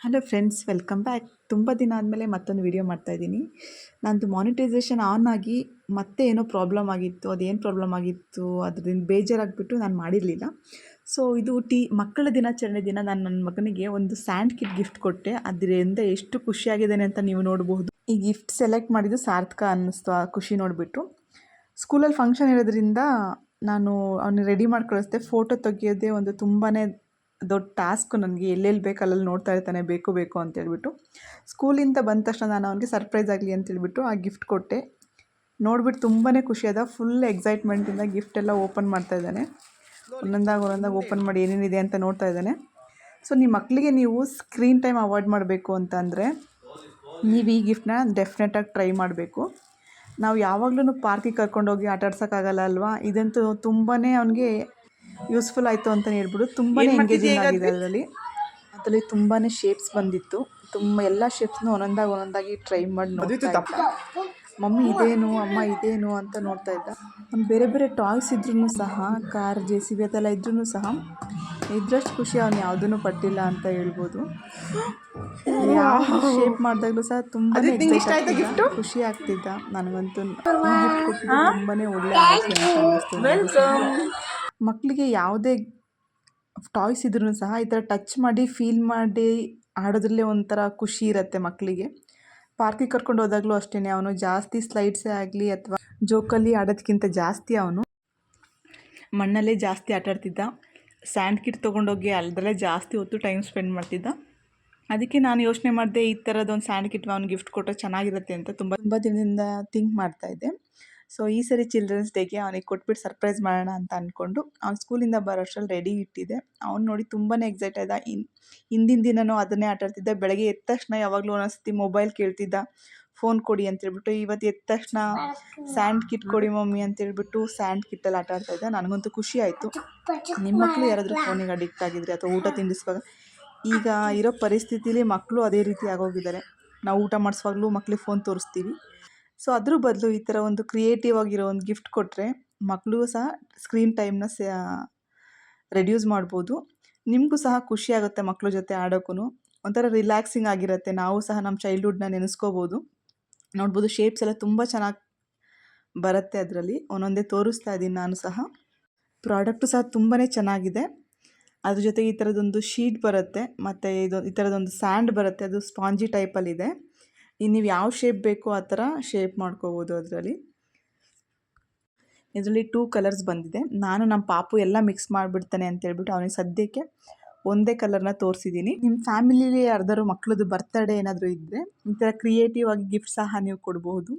Hello friends welcome back ತುಂಬ ದಿನ ಆದಮೇಲೆ ಮತ್ತೊಂದು ವಿಡಿಯೋ ಮಾಡ್ತಾಯಿದ್ದೀನಿ ನಂದು ಮಾನಿಟೈಸೇಷನ್ ಆನ್ ಆಗಿ ಮತ್ತೆ ಏನೋ ಪ್ರಾಬ್ಲಮ್ ಆಗಿತ್ತು, ಅದೇನು ಪ್ರಾಬ್ಲಮ್ ಆಗಿತ್ತು ಅದರಿಂದ ಬೇಜಾರಾಗಿಬಿಟ್ಟು ನಾನು ಮಾಡಿರಲಿಲ್ಲ. ಸೊ ಇದು ಟಿ, ಮಕ್ಕಳ ದಿನಾಚರಣೆ ದಿನ ನಾನು ನನ್ನ ಮಗನಿಗೆ ಒಂದು ಸ್ಯಾಂಡ್ ಕಿಟ್ ಗಿಫ್ಟ್ ಕೊಟ್ಟೆ. ಅದರಿಂದ ಎಷ್ಟು ಖುಷಿಯಾಗಿದ್ದೇನೆ ಅಂತ ನೀವು ನೋಡಬಹುದು. ಈ ಗಿಫ್ಟ್ ಸೆಲೆಕ್ಟ್ ಮಾಡಿದ್ದು ಸಾರ್ಥಕ ಅನ್ನಿಸ್ತು, ಆ ಖುಷಿ ನೋಡಿಬಿಟ್ಟು. ಸ್ಕೂಲಲ್ಲಿ ಫಂಕ್ಷನ್ ಇರೋದ್ರಿಂದ ನಾನು ಅವನಿಗೆ ರೆಡಿ ಮಾಡಿ ಫೋಟೋ ತೆಗೆಯೋದೇ ಒಂದು ತುಂಬಾ ದೊಡ್ಡ ಟಾಸ್ಕ್ ನನಗೆ ಎಲ್ಲೆಲ್ಲಿ ಬೇಕು ಅಲ್ಲಲ್ಲಿ ನೋಡ್ತಾ ಇರ್ತಾನೆ, ಬೇಕು ಬೇಕು ಅಂತೇಳ್ಬಿಟ್ಟು ಸ್ಕೂಲಿಂದ ಬಂದ ತಕ್ಷಣ ನಾನು ಅವನಿಗೆ ಸರ್ಪ್ರೈಸ್ ಆಗಲಿ ಅಂತೇಳ್ಬಿಟ್ಟು ಆ ಗಿಫ್ಟ್ ಕೊಟ್ಟೆ. ನೋಡ್ಬಿಟ್ಟು ತುಂಬಾ ಖುಷಿ ಅದ ಫುಲ್ ಎಕ್ಸೈಟ್ಮೆಂಟಿಂದ ಗಿಫ್ಟ್ ಎಲ್ಲ ಓಪನ್ ಮಾಡ್ತಾ ಇದ್ದಾನೆ. ಒಂದೊಂದಾಗಿ ಒಂದೊಂದಾಗಿ ಓಪನ್ ಮಾಡಿ ಏನೇನಿದೆ ಅಂತ ನೋಡ್ತಾ ಇದ್ದಾನೆ. ಸೊ ನಿಮ್ಮ ಮಕ್ಕಳಿಗೆ ನೀವು ಸ್ಕ್ರೀನ್ ಟೈಮ್ ಅವಾಯ್ಡ್ ಮಾಡಬೇಕು ಅಂತ ಅಂದರೆ ನೀವು ಈ ಗಿಫ್ಟ್ನ ಡೆಫಿನೆಟಾಗಿ ಟ್ರೈ ಮಾಡಬೇಕು. ನಾವು ಯಾವಾಗಲೂ ಪಾರ್ಕಿಗೆ ಕರ್ಕೊಂಡೋಗಿ ಆಟಾಡ್ಸೋಕ್ಕಾಗಲ್ಲ ಅಲ್ವಾ? ಇದಂತೂ ತುಂಬಾ ಅವನಿಗೆ ಯೂಸ್ಫುಲ್ ಆಯಿತು ಅಂತಲೇ ಹೇಳ್ಬಿಟ್ಟು ತುಂಬಾ ಎಂಗೇಜಿಂಗ್ ಆಗಿದೆ ಅದರಲ್ಲಿ. ಅದರಲ್ಲಿ ತುಂಬಾ ಶೇಪ್ಸ್ ಬಂದಿತ್ತು. ತುಂಬ ಎಲ್ಲ ಶೇಪ್ಸ್ನು ಒಂದೊಂದಾಗಿ ಒಂದೊಂದಾಗಿ ಟ್ರೈ ಮಾಡಿ ನೋಡ್ತಾ ಮಮ್ಮಿ ಇದೇನು ಅಮ್ಮ ಇದೇನು ಅಂತ ನೋಡ್ತಾ ಇದ್ದ. ನಮ್ಮ ಬೇರೆ ಬೇರೆ ಟಾಯ್ಸ್ ಇದ್ರೂ ಸಹ ಕಾರ್ ಜೆ ಸಿ ಬಿ ಅದೆಲ್ಲ ಇದ್ರೂ ಸಹ ಇದ್ರಷ್ಟು ಖುಷಿ ಅವ್ನು ಯಾವುದನ್ನು ಪಟ್ಟಿಲ್ಲ ಅಂತ ಹೇಳ್ಬೋದು. ಯಾವ ಶೇಪ್ ಮಾಡಿದಾಗಲೂ ಸಹ ತುಂಬ ಖುಷಿ ಆಗ್ತಿದ್ದ. ನನಗಂತೂ ತುಂಬಾ ಒಳ್ಳೆ ಮಕ್ಕಳಿಗೆ ಯಾವುದೇ ಟಾಯ್ಸ್ ಇದ್ರೂ ಸಹ ಈ ಥರ ಟಚ್ ಮಾಡಿ, ಫೀಲ್ ಮಾಡಿ ಆಡೋದ್ರಲ್ಲೇ ಒಂಥರ ಖುಷಿ ಇರುತ್ತೆ ಮಕ್ಕಳಿಗೆ ಪಾರ್ಕಿಗೆ ಕರ್ಕೊಂಡು ಹೋದಾಗಲೂ ಅಷ್ಟೇ ಅವನು ಜಾಸ್ತಿ ಸ್ಲೈಡ್ಸೇ ಆಗಲಿ ಅಥವಾ ಜೋಕಲ್ಲಿ ಆಡೋದಕ್ಕಿಂತ ಜಾಸ್ತಿ ಅವನು. ಮಣ್ಣಲ್ಲೇ ಜಾಸ್ತಿ ಆಟಾಡ್ತಿದ್ದ ಸ್ಯಾಂಡ್ ಕಿಟ್ ತೊಗೊಂಡೋಗಿ ಅಲ್ಲದಲ್ಲೇ ಜಾಸ್ತಿ ಹೊತ್ತು ಟೈಮ್ ಸ್ಪೆಂಡ್ ಮಾಡ್ತಿದ್ದ. ಅದಕ್ಕೆ ನಾನು ಯೋಚನೆ ಮಾಡಿದೆ ಈ ಥರದೊಂದು ಸ್ಯಾಂಡ್ ಕಿಟ್ ಅವ್ನು ಗಿಫ್ಟ್ ಕೊಟ್ಟರೆ ಚೆನ್ನಾಗಿರುತ್ತೆ ಅಂತ ತುಂಬ ತುಂಬ ದಿನದಿಂದ ಥಿಂಕ್ ಮಾಡ್ತಾಯಿದ್ದೆ ಸೊ, ಈ ಸರಿ ಚಿಲ್ಡ್ರನ್ಸ್ ಡೇಗೆ ಅವನಿಗೆ ಕೊಟ್ಬಿಟ್ಟು ಸರ್ಪ್ರೈಸ್ ಮಾಡೋಣ ಅಂತ ಅಂದ್ಕೊಂಡು ಅವ್ನು ಸ್ಕೂಲಿಂದ ಬರೋ ಅಷ್ಟರಲ್ಲಿ ರೆಡಿ ಇಟ್ಟಿದ್ದೆ. ಅವ್ನು ನೋಡಿ ತುಂಬಾ ಎಕ್ಸೈಟ್ ಆದ ಇನ್, ಹಿಂದಿನ ದಿನವೂ ಅದನ್ನೇ ಆಟಾಡ್ತಿದ್ದ ಬೆಳಗ್ಗೆ ಎದ್ದ ತಕ್ಷಣ ಯಾವಾಗಲೂ ಒಂದೊಂದ್ಸತಿ ಮೊಬೈಲ್ ಕೇಳ್ತಿದ್ದ, ಫೋನ್ ಕೊಡಿ ಅಂತೇಳ್ಬಿಟ್ಟು ಇವತ್ತು ಎದ್ದ ತಕ್ಷಣ ಸ್ಯಾಂಡ್ ಕಿಟ್ ಕೊಡಿ ಮಮ್ಮಿ ಅಂತೇಳ್ಬಿಟ್ಟು ಸ್ಯಾಂಡ್ ಕಿಟ್ಟಲ್ಲಿ ಆಟ ಆಡ್ತಾ ಇದ್ದ. ನನಗಂತೂ ಖುಷಿ ಆಯಿತು. ನಿಮ್ಮ ಮಕ್ಕಳು ಯಾರಾದರೂ ಫೋನಿಗೆ ಅಡಿಕ್ಟ್ ಆಗಿದ್ರೆ ಅಥವಾ ಊಟ ತಿಂಡಿಸುವಾಗ ಈಗ ಇರೋ ಪರಿಸ್ಥಿತಿಲಿ ಮಕ್ಕಳು ಅದೇ ರೀತಿ ಆಗೋಗಿದ್ದಾರೆ. ನಾವು ಊಟ ಮಾಡಿಸುವಾಗಲೂ ಮಕ್ಕಳಿಗೆ ಫೋನ್ ತೋರಿಸ್ತೀವಿ. ಸೊ ಅದ್ರ ಬದಲು ಈ ಥರ ಒಂದು ಕ್ರಿಯೇಟಿವ್ ಆಗಿರೋ ಒಂದು ಗಿಫ್ಟ್ ಕೊಟ್ಟರೆ ಮಕ್ಕಳು ಸಹ ಸ್ಕ್ರೀನ್ ಟೈಮ್ನ ಸ ರೆಡ್ಯೂಸ್ ಮಾಡ್ಬೋದು. ನಿಮಗೂ ಸಹ ಖುಷಿ ಆಗುತ್ತೆ ಮಕ್ಕಳ ಜೊತೆ ಆಡೋಕ್ಕೂ ಒಂಥರ ರಿಲ್ಯಾಕ್ಸಿಂಗ್ ಆಗಿರುತ್ತೆ. ನಾವು ಸಹ ನಮ್ಮ ಚೈಲ್ಡ್ಹುಡ್ನ ನೆನೆಸ್ಕೋಬೋದು. ನೋಡ್ಬೋದು ಶೇಪ್ಸ್ ಎಲ್ಲ ತುಂಬ ಚೆನ್ನಾಗಿ ಬರುತ್ತೆ ಅದರಲ್ಲಿ. ಒಂದೊಂದೇ ತೋರಿಸ್ತಾ ಇದ್ದೀನಿ ನಾನು ಸಹ. ಪ್ರಾಡಕ್ಟು ಸಹ ತುಂಬಾ ಚೆನ್ನಾಗಿದೆ. ಅದ್ರ ಜೊತೆಗೆ ಈ ಥರದೊಂದು ಶೀಟ್ ಬರುತ್ತೆ. ಮತ್ತು ಇದು, ಈ ಥರದೊಂದು ಸ್ಯಾಂಡ್ ಬರುತ್ತೆ. ಅದು ಸ್ಪಾಂಜಿ ಟೈಪಲ್ಲಿದೆ ನೀವು ಯಾವ ಶೇಪ್ ಬೇಕೋ ಆ ಥರ ಶೇಪ್ ಮಾಡ್ಕೋಬೋದು ಅದರಲ್ಲಿ. ಇದರಲ್ಲಿ ಟೂ ಕಲರ್ಸ್ ಬಂದಿದೆ. ನಾನು ನಮ್ಮ ಪಾಪು ಎಲ್ಲ ಮಿಕ್ಸ್ ಮಾಡಿಬಿಡ್ತಾನೆ ಅಂತೇಳ್ಬಿಟ್ಟು ಅವನಿಗೆ ಸದ್ಯಕ್ಕೆ ಒಂದೇ ಕಲರ್ನ ತೋರಿಸಿದ್ದೀನಿ. ನಿಮ್ಮ ಫ್ಯಾಮಿಲಿಲಿ ಯಾರ್ದಾರು ಮಕ್ಕಳದು ಬರ್ತಡೇ ಏನಾದರೂ ಇದ್ದರೆ ಈ ಕ್ರಿಯೇಟಿವ್ ಆಗಿ ಗಿಫ್ಟ್ ಸಹ ನೀವು ಕೊಡಬಹುದು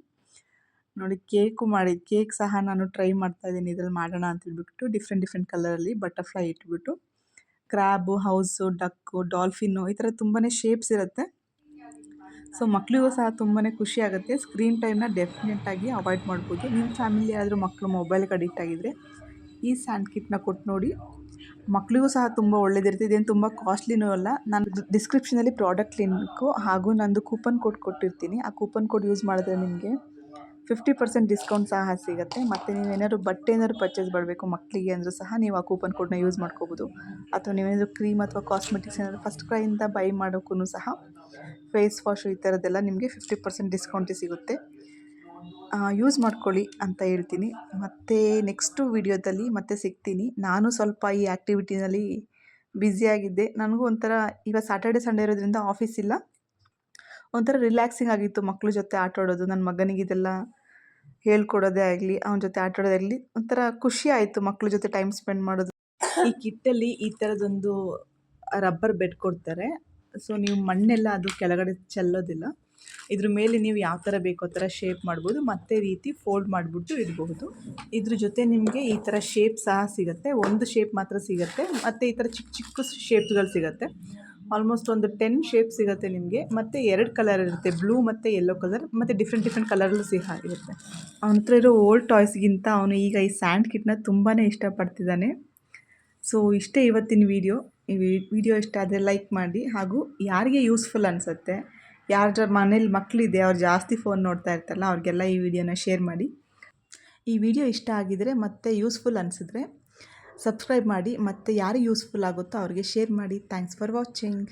ನೋಡಿ ಕೇಕು ಮಾಡಿ ಕೇಕ್ ಸಹ ನಾನು ಟ್ರೈ ಮಾಡ್ತಾ ಇದ್ದೀನಿ ಇದರಲ್ಲಿ ಮಾಡೋಣ ಅಂತ ಹೇಳ್ಬಿಟ್ಟು ಡಿಫ್ರೆಂಟ್ ಡಿಫ್ರೆಂಟ್ ಕಲರಲ್ಲಿ ಬಟರ್ಫ್ಲೈ ಇಟ್ಬಿಟ್ಟು. ಕ್ರ್ಯಾಬು ಹೌಸು ಡಕ್ಕು ಡಾಲ್ಫಿನ್ನು ಈ ಥರ ತುಂಬಾ ಶೇಪ್ಸ್ ಇರುತ್ತೆ. ಸೊ ಮಕ್ಕಳಿಗೂ ಸಹ ತುಂಬಾ ಖುಷಿ ಆಗುತ್ತೆ. ಸ್ಕ್ರೀನ್ ಟೈಮ್ನ ಡೆಫಿನೆಟ್ಟಾಗಿ ಅವಾಯ್ಡ್ ಮಾಡ್ಬೋದು. ನಿಮ್ಮ ಫ್ಯಾಮಿಲಿ ಆದರೂ ಮಕ್ಕಳು ಮೊಬೈಲ್ಗೆ ಅಡಿಕ್ಟ್ ಆಗಿದ್ದರೆ ಈ ಸ್ಯಾಂಡ್ ಕಿಟ್ನ ಕೊಟ್ಟು ನೋಡಿ. ಮಕ್ಕಳಿಗೂ ಸಹ ತುಂಬ ಒಳ್ಳೇದಿರುತ್ತೆ. ಇದೇನು ತುಂಬ ಕಾಸ್ಟ್ಲಿನೂ ಅಲ್ಲ. ನಾನು ಡಿಸ್ಕ್ರಿಪ್ಷನಲ್ಲಿ ಪ್ರಾಡಕ್ಟ್ ಲಿಂಕು ಹಾಗೂ ನಂದು ಕೂಪನ್ ಕೋಡ್ ಕೊಟ್ಟಿರ್ತೀನಿ. ಆ ಕೂಪನ್ ಕೋಡ್ ಯೂಸ್ ಮಾಡಿದ್ರೆ ನಿಮಗೆ ಫಿಫ್ಟಿ ಪರ್ಸೆಂಟ್ ಡಿಸ್ಕೌಂಟ್ ಸಹ ಸಿಗುತ್ತೆ. ಮತ್ತು ನೀವು ಏನಾದ್ರು ಬಟ್ಟೆ ಏನಾದ್ರು ಪರ್ಚೇಸ್ ಮಾಡಬೇಕು ಮಕ್ಕಳಿಗೆ ಅಂದರೂ ಸಹ ನೀವು ಆ ಕೂಪನ್ ಕೋಡ್ನ ಯೂಸ್ ಮಾಡ್ಕೋಬೋದು. ಅಥವಾ ನೀವೇನಾದರೂ ಕ್ರೀಮ್ ಅಥವಾ ಕಾಸ್ಮೆಟಿಕ್ಸ್ ಏನಾದರೂ ಫಸ್ಟ್ ಕ್ರೈಯಿಂದ ಬೈ ಮಾಡೋಕ್ಕೂ ಸಹ ಫೇಸ್ ವಾಶು ಈ ಥರದ್ದೆಲ್ಲ ನಿಮಗೆ ಫಿಫ್ಟಿ ಪರ್ಸೆಂಟ್ ಡಿಸ್ಕೌಂಟ್ ಸಿಗುತ್ತೆ. ಯೂಸ್ ಮಾಡ್ಕೊಳ್ಳಿ ಅಂತ ಹೇಳ್ತೀನಿ. ಮತ್ತು ನೆಕ್ಸ್ಟು ವಿಡಿಯೋದಲ್ಲಿ ಮತ್ತೆ ಸಿಗ್ತೀನಿ. ನಾನು ಸ್ವಲ್ಪ ಈ ಆ್ಯಕ್ಟಿವಿಟಿನಲ್ಲಿ ಬ್ಯುಸಿಯಾಗಿದ್ದೆ ನನಗೂ ಒಂಥರ ಈಗ ಸ್ಯಾಟರ್ಡೆ ಸಂಡೇ ಇರೋದ್ರಿಂದ ಆಫೀಸ್ ಇಲ್ಲ. ಒಂಥರ ರಿಲ್ಯಾಕ್ಸಿಂಗ್ ಆಗಿತ್ತು ಮಕ್ಕಳ ಜೊತೆ ಆಟ ಆಡೋದು. ನನ್ನ ಮಗನಿಗೆ ಇದೆಲ್ಲ ಹೇಳ್ಕೊಡೋದೇ ಆಗಲಿ, ಅವನ ಜೊತೆ ಆಟ ಆಡೋದೇ ಆಗಲಿ ಒಂಥರ ಖುಷಿ ಆಯಿತು ಮಕ್ಕಳ ಜೊತೆ ಟೈಮ್ ಸ್ಪೆಂಡ್ ಮಾಡೋದು. ಈ ಕಿಟ್ಟಲ್ಲಿ ಈ ಥರದೊಂದು ರಬ್ಬರ್ ಬೆಡ್ ಕೊಡ್ತಾರೆ. ಸೊ ನೀವು ಮಣ್ಣೆಲ್ಲ ಅದು ಕೆಳಗಡೆ ಚೆಲ್ಲೋದಿಲ್ಲ. ಇದ್ರ ಮೇಲೆ ನೀವು ಯಾವ ಥರ ಬೇಕೋ ಆ ಥರ ಶೇಪ್ ಮಾಡ್ಬೋದು. ಮತ್ತೆ ರೀತಿ ಫೋಲ್ಡ್ ಮಾಡಿಬಿಟ್ಟು ಇಡಬಹುದು. ಇದ್ರ ಜೊತೆ ನಿಮಗೆ ಈ ಥರ ಶೇಪ್ ಸಹ ಸಿಗುತ್ತೆ. ಒಂದು ಶೇಪ್ ಮಾತ್ರ ಸಿಗುತ್ತೆ. ಮತ್ತು ಈ ಥರ ಚಿಕ್ಕ ಚಿಕ್ಕ ಶೇಪ್ಸ್ಗಳು ಸಿಗುತ್ತೆ. ಆಲ್ಮೋಸ್ಟ್ ಒಂದು ಟೆನ್ ಶೇಪ್ ಸಿಗುತ್ತೆ ನಿಮಗೆ. ಮತ್ತು ಎರಡು ಕಲರ್ ಇರುತ್ತೆ. ಬ್ಲೂ ಮತ್ತು ಯೆಲ್ಲೋ ಕಲರ್ ಮತ್ತು ಡಿಫ್ರೆಂಟ್ ಡಿಫ್ರೆಂಟ್ ಕಲರಲ್ಲೂ ಸಹ ಇರುತ್ತೆ. ಅವನ ಹತ್ರ ಇರೋ ಓಲ್ಡ್ ಟಾಯ್ಸ್ಗಿಂತ ಅವನು ಈಗ ಈ ಸ್ಯಾಂಡ್ ಕಿಟ್ನ ತುಂಬಾ ಇಷ್ಟಪಡ್ತಿದ್ದಾನೆ. ಸೊ, ಇಷ್ಟೇ ಇವತ್ತಿನ ವಿಡಿಯೋ ಈ ವಿಡಿಯೋ ಇಷ್ಟ ಆದರೆ ಲೈಕ್ ಮಾಡಿ. ಹಾಗೂ ಯಾರಿಗೆ ಯೂಸ್ಫುಲ್ ಅನಿಸುತ್ತೆ ಯಾರ ಮನೇಲಿ ಮಕ್ಕಳಿದೆ ಅವ್ರು ಜಾಸ್ತಿ ಫೋನ್ ನೋಡ್ತಾ ಇರ್ತಾರಲ್ಲ, ಅವ್ರಿಗೆಲ್ಲ ಈ ವಿಡಿಯೋನ ಶೇರ್ ಮಾಡಿ. ಈ ವಿಡಿಯೋ ಇಷ್ಟ ಆಗಿದರೆ ಮತ್ತೆ ಯೂಸ್ಫುಲ್ ಅನಿಸಿದ್ರೆ ಸಬ್ಸ್ಕ್ರೈಬ್ ಮಾಡಿ. ಮತ್ತು ಯಾರಿಗೆ ಯೂಸ್ಫುಲ್ ಆಗುತ್ತೋ ಅವ್ರಿಗೆ ಶೇರ್ ಮಾಡಿ. ಥ್ಯಾಂಕ್ಸ್ ಫಾರ್ ವಾಚಿಂಗ್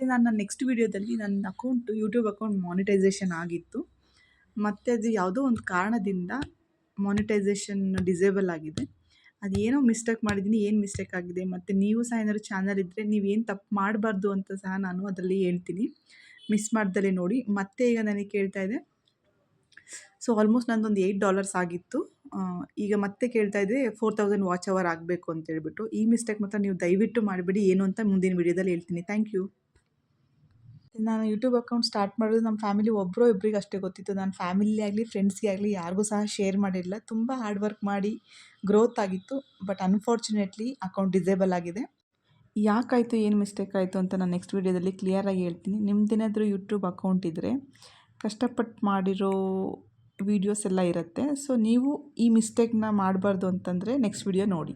ನನ್ನ ನೆಕ್ಸ್ಟ್ ವೀಡಿಯೋದಲ್ಲಿ ನನ್ನ ಅಕೌಂಟು ಯೂಟ್ಯೂಬ್ ಅಕೌಂಟ್ ಮಾನಿಟೈಸೇಷನ್ ಆಗಿತ್ತು. ಮತ್ತು ಅದು ಯಾವುದೋ ಒಂದು ಕಾರಣದಿಂದ ಮಾನಿಟೈಸೇಷನ್ ಡಿಸೇಬಲ್ ಆಗಿದೆ. ಅದು ಏನೋ ಮಿಸ್ಟೇಕ್ ಮಾಡಿದ್ದೀನಿ, ಏನು ಮಿಸ್ಟೇಕ್ ಆಗಿದೆ? ಮತ್ತು ನೀವು ಸಹ ಏನಾದ್ರು ಚಾನಲ್ ಇದ್ದರೆ ನೀವೇನು ತಪ್ಪು ಮಾಡಬಾರ್ದು ಅಂತ ಸಹ ನಾನು ಅದರಲ್ಲಿ ಹೇಳ್ತೀನಿ. ಮಿಸ್ ಮಾಡ್ದಲೇ ನೋಡಿ. ಮತ್ತೆ ಈಗ ನನಗೆ ಕೇಳ್ತಾ ಇದೆ. ಸೊ, ಆಲ್ಮೋಸ್ಟ್ ನಂದೊಂದು ಏಯ್ಟ್ ಡಾಲರ್ಸ್ ಆಗಿತ್ತು. ಈಗ ಮತ್ತೆ ಕೇಳ್ತಾ ಇದೆ ಫೋರ್ ತೌಸಂಡ್ ವಾಚ್ ಅವರ್ ಆಗಬೇಕು ಅಂತ ಹೇಳ್ಬಿಟ್ಟು. ಈ ಮಿಸ್ಟೇಕ್ ಮಾತ್ರ ನೀವು ದಯವಿಟ್ಟು ಮಾಡಿಬಿಡಿ. ಏನು ಅಂತ ಮುಂದಿನ ವೀಡಿಯೋದಲ್ಲಿ ಹೇಳ್ತೀನಿ. Thank you. ನಾನು ಯೂಟ್ಯೂಬ್ ಅಕೌಂಟ್ ಸ್ಟಾರ್ಟ್ ಮಾಡೋದು ನಮ್ಮ ಫ್ಯಾಮಿಲಿ ಒಬ್ಬರೋ ಇಬ್ಬರಿಗೆ ಅಷ್ಟೇ ಗೊತ್ತಿತ್ತು. ನನ್ನ ಫ್ಯಾಮಿಲಿ ಆಗಲಿ ಫ್ರೆಂಡ್ಸ್ಗೆ ಆಗಲಿ ಯಾರಿಗೂ ಸಹ ಶೇರ್ ಮಾಡಿರಲಿಲ್ಲ. ತುಂಬ ಹಾರ್ಡ್ ವರ್ಕ್ ಮಾಡಿ ಗ್ರೋತ್ ಆಗಿತ್ತು. ಬಟ್ ಅನ್ಫಾರ್ಚುನೇಟ್ಲಿ ಅಕೌಂಟ್ ಡಿಸೇಬಲ್ ಆಗಿದೆ. ಯಾಕಾಯಿತು, ಏನು ಮಿಸ್ಟೇಕ್ ಆಯಿತು ಅಂತ ನಾನು ನೆಕ್ಸ್ಟ್ ವೀಡಿಯೋದಲ್ಲಿ ಕ್ಲಿಯರಾಗಿ ಹೇಳ್ತೀನಿ. ನಿಮ್ಮದೇನಾದರೂ ಯೂಟ್ಯೂಬ್ ಅಕೌಂಟ್ ಇದ್ದರೆ ಕಷ್ಟಪಟ್ಟು ಮಾಡಿರೋ ವೀಡಿಯೋಸ್ ಎಲ್ಲ ಇರುತ್ತೆ. ಸೊ ನೀವು ಈ ಮಿಸ್ಟೇಕ್ನ ಮಾಡಬಾರ್ದು ಅಂತಂದರೆ ನೆಕ್ಸ್ಟ್ ವೀಡಿಯೋ ನೋಡಿ.